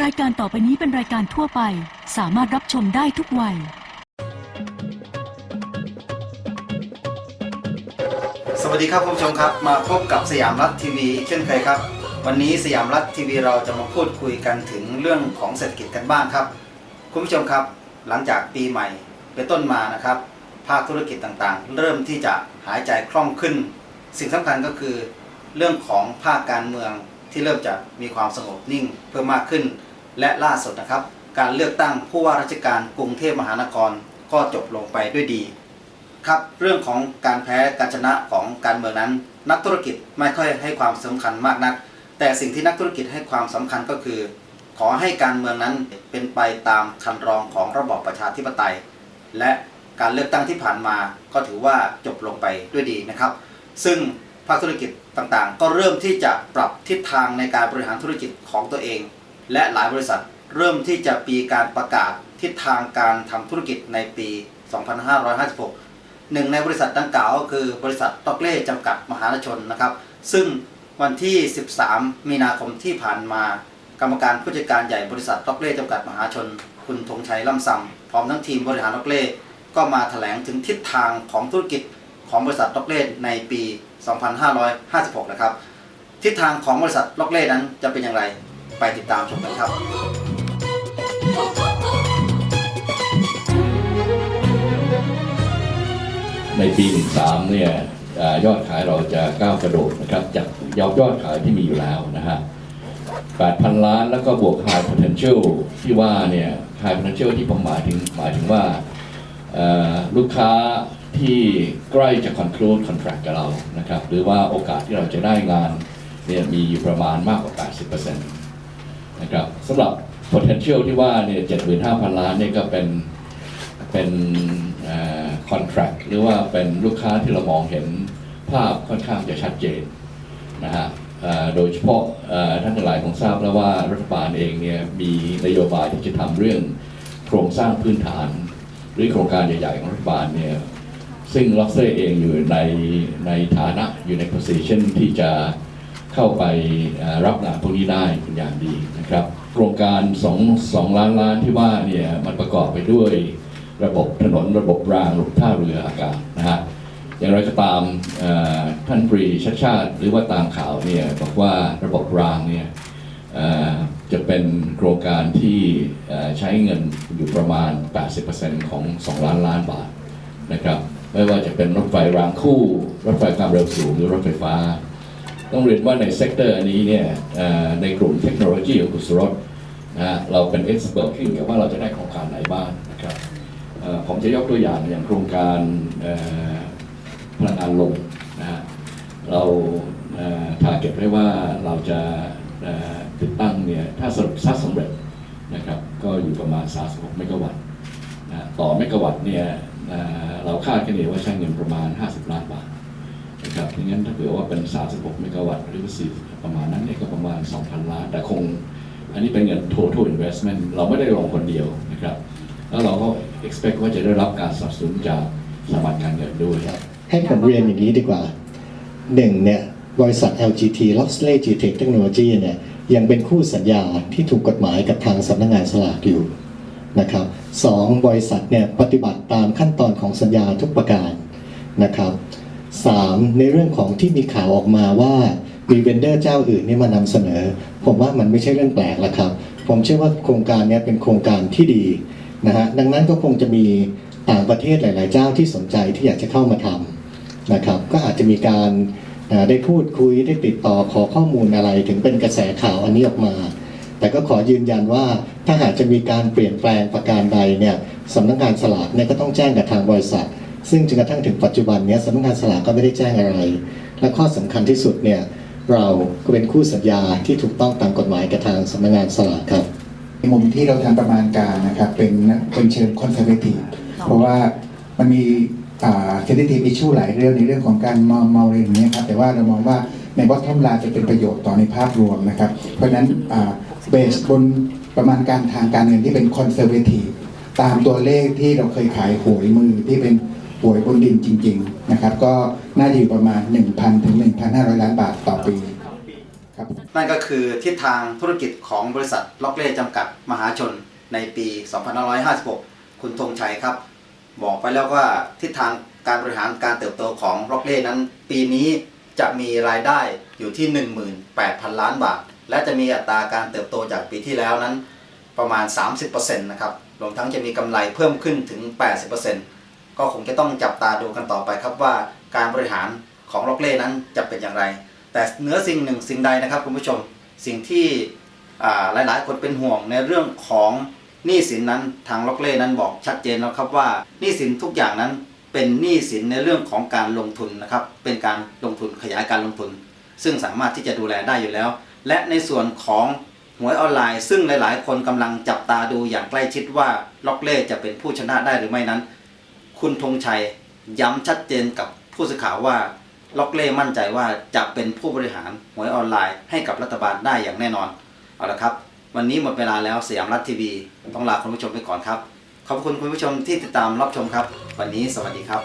รายการต่อไปนี้เป็นรายการทั่วไป สามารถรับชมได้ทุกวัย สวัสดีครับคุณผู้ชมครับ มาพบกับสยามรัฐทีวีเช่นเคยครับ วันนี้สยามรัฐทีวีเราจะมาพูดคุยกันถึงเรื่องของเศรษฐกิจกันบ้างครับ คุณผู้ชมครับหลังจากปีใหม่เป็นต้นมานะครับ ภาคธุรกิจต่างๆ เริ่มที่จะหายใจคล่องขึ้น สิ่งสำคัญก็คือ เรื่องของภาคการเมือง ที่เริ่มจะมีความสงบนิ่งเพิ่มมากขึ้น และล่าสุดนะครับ การเลือกตั้งผู้ว่าราชการกรุงเทพมหานครก็จบลงไปด้วยดี ครับเรื่องของการแพ้การชนะของการเมืองนั้น นักธุรกิจไม่ค่อยให้ความสำคัญมากนัก แต่สิ่งที่นักธุรกิจให้ความสำคัญก็คือ ขอให้การเมืองนั้นเป็นไปตามคันรองของระบอบประชาธิปไตย และการเลือกตั้งที่ผ่านมาก็ถือว่าจบลงไปด้วยดีนะครับ ซึ่งาคธุรกิจต่างๆ ก็เริ่มที่จะปรับทิศทางในการบริหารธุรกิจของตัวเอง และหลายบริษัทเริ่มที่จะปีการประกาศทิศทางการทำธุรกิจในปี 2556 หนึ่งในบริษัทดังกล่าวก็คือบริษัทตอกเล่จำกัดมหาชนนะครับ ซึ่งวันที่ 13 มีนาคมที่ผ่านมา กรรมการผู้จัดการใหญ่บริษัทตอกเล่จำกัดมหาชน คุณธงชัยล่ำซำพร้อมทั้งทีมบริหารตอกเล่ก็มาแถลงถึงทิศทางของธุรกิจ ของบริษัทตอกเล่ในปี 2556 นะครับ ทิศทางของบริษัทล็อกเล่นั้นจะเป็นอย่างไรไปติดตามชมกันครับในปี 13 เนี่ยอยอดขายเราจะก้าวกระโดดนะครับจากยอดยอดขายที่มีอยู่แล้วนะฮะ 8,000 ล้านแล้วก็บวก high potential ที่ว่าเนี่ย high potential ที่ผมหมายถึงหมายถึงว่าลูกค้า ที่ใกล้จะ conclude contract กับเรานะครับหรือว่าโอกาสที่เราจะได้งานเนี่ยมีอยู่ประมาณมากกว่า 80%นะครับสำหรับ potential ที่ว่าเนี่ย75,000 ล้านเนี่ยก็เป็นเป็นคอนแทรคหรือว่าเป็นลูกค้าที่เรามองเห็นภาพค่อนข้างจะชัดเจนนะฮะโดยเฉพาะท่านทั้งหลายคงทราบแล้วว่ารัฐบาลเองเนี่ยมีนโยบายที่จะทำเรื่องโครงสร้างพื้นฐาน หรือโครงการใหญ่ๆของรัฐบาลเนี่ย ซึ่งล็อกเซ่เองอยู่ในในฐานะอยู่ใน position ที่จะเข้าไปรับงานพวกนี้ได้เป็นอย่างดีนะครับโครงการ2 2ล้านล้านที่ว่าเนี่ยมันประกอบไปด้วยระบบถนนระบบรางระบบท่าเรืออากาศนะฮะอย่างไรก็ตามท่านปรีชาชาติ หรือว่าตามข่าวเนี่ยบอกว่าระบบรางเนี่ยจะเป็นโครงการที่ใช้เงินอยู่ประมาณ 80%ของ 2 ล้านล้านบาทนะครับ ไม่ว่าจะเป็นรถไฟรางคู่ รถไฟความเร็วสูงหรือรถไฟฟ้า ต้องเรียนว่าในเซกเตอร์นี้เนี่ยในกลุ่มเทคโนโลยีของกุศรนะฮะเราเป็นเอ็กซ์เบิร์ขึ้นกับว่าเราจะได้โครงการไหนบ้างนะครับผมจะยกตัวอย่างอย่างโครงการพลังงานลมนะฮะเราทาเก็ตไว้ว่าเราจะติดตั้งเนี่ยถ้าสรุปซักสำเร็จนะครับก็อยู่ประมาณ 36 เมกะวัตต์น ต่อเมกะวัตต์เนี่ยเราคาดกันเองว่าใช้เงินประมาณ 50 ล้านบาทนะครับดังนั้นถ้าเกิดว่าเป็น 36 เมกะวัตต์หรือว่า4ประมาณนั้นเนี่ยก็ประมาณ 2,000 ล้าน แต่คง อันนี้เป็นเงิน total investment เราไม่ได้ลงคนเดียวนะครับ แล้วเราก็ expect ว่าจะได้รับการสนับสนุนจากสถาบันการเงินด้วยให้ผมเรียนอย่างนี้ดีกว่าหนึ่งเนี่ยบริษัท LGT l o x l e y g t e c h Technology เนี่ยยังเป็นคู่สัญญาที่ถูกกฎหมายกับทางสำนักงานสลากอยู่ นะครับสองบริษัทเนี่ยปฏิบัติตามขั้นตอนของสัญญาทุกประการนะครับสามในเรื่องของที่มีข่าวออกมาว่ามีเวนเดอร์เจ้าอื่นนี่มานำเสนอ ผมว่ามันไม่ใช่เรื่องแปลกแล้วครับ ผมเชื่อว่าโครงการเนี้เป็นโครงการที่ดีนะฮะดังนั้นก็คงจะมีต่างประเทศหลาย ๆ เจ้าที่สนใจที่อยากจะเข้ามาทำนะครับ ก็อาจจะมีการได้พูดคุยได้ติดต่อขอข้อมูลอะไรถึงเป็นกระแสข่าวอันนี้ออกมา แต่ก็ขอยืนยันว่าถ้าหากจะมีการเปลี่ยนแปลงประการใดเนี่ยสำนักงานสลากเนี่ยก็ต้องแจ้งกับทางบริษัท ซึ่งจนกระทั่งถึงปัจจุบันเนี้ยสำนักงานสลากก็ไม่ได้แจ้งอะไร และข้อสำคัญที่สุดเนี่ยเราก็เป็นคู่สัญญาที่ถูกต้องตามกฎหมายกับทางสำนักงานสลากครับในมุมที่เราทำประมาณการนะครับเป็นเป็นเชิงคอนเซอร์เวทีฟเพราะว่ามันมีเซนซิทีฟอิชชูหลายเรื่องในเรื่องของการมองเมาเรื่องนี้ครับแต่ว่าเรามองว่า ในบอททอมลน์จะเป็นประโยชน์ต่อในภาพรวมนะครับ เพราะฉะนั้นเบสบนประมาณการทางการเงินที่เป็นคอนเซอร์เวทีฟตามตัวเลขที่เราเคยขายหวยมือที่เป็นหวยบนดินจริง ๆ นะครับ ก็น่าจะอยู่ประมาณ 1,000 ถึง 1,500 ล้านบาทต่อปีครับนั่นก็คือทิศทางธุรกิจของบริษัทล็อกเล่จำกัดมหาชนในปี 2556 คุณธงชัยครับ บอกไปแล้วว่าทิศทางการบริหารการเติบโตของล็อกเล่นั้น ปีนี้ จะมีรายได้อยู่ที่ 18,000 ล้านบาท และจะมีอัตราการเติบโตจากปีที่แล้วนั้นประมาณ 30%นะครับรวมทั้งจะมีกำไรเพิ่มขึ้นถึง 80%ก็คงจะต้องจับตาดูกันต่อไปครับว่าการบริหารของล็อกเล่นั้นจะเป็นอย่างไร แต่เนื้อสิ่งหนึ่งสิ่งใดนะครับคุณผู้ชมสิ่งที่อ่าหลายๆ คนเป็นห่วงในเรื่องของหนี้สินนั้นทางล็อกเล่นั้นบอกชัดเจนแล้วครับว่าหนี้สินทุกอย่างนั้น เป็นหนี้สินในเรื่องของการลงทุนนะครับ เป็นการลงทุนขยายการลงทุน ซึ่งสามารถที่จะดูแลได้อยู่แล้ว และในส่วนของหวยออนไลน์ ซึ่งหลาย ๆ คนกำลังจับตาดูอย่างใกล้ชิดว่าล็อกเล่จะเป็นผู้ชนะได้หรือไม่นั้น คุณธงชัยย้ำชัดเจนกับผู้สื่อข่าวว่าล็อกเล่มั่นใจว่าจะเป็นผู้บริหารหวยออนไลน์ให้กับรัฐบาลได้อย่างแน่นอน เอาละครับ วันนี้หมดเวลาแล้วสยามรัฐทีวี ต้องลาคุณผู้ชมไปก่อนครับ ขอบคุณคุณผู้ชมที่ติดตามรับชมครับ วันนี้สวัสดีครับ